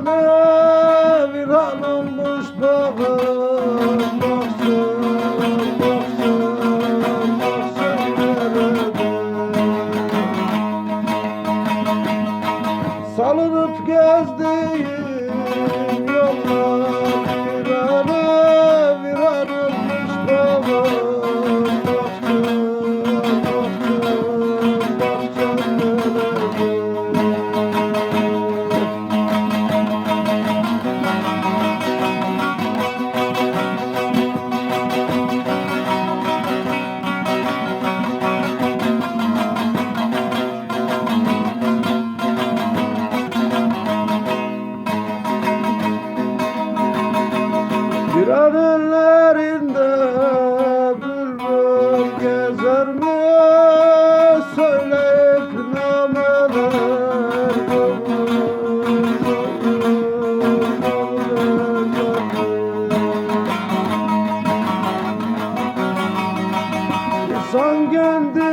virane viran olmuş bağım Baksın, baksın, baksın nerede Salınıp gezdiğim Bir an ellerinde bülbül gezer mi? Söyleyip nameler İnsan kendi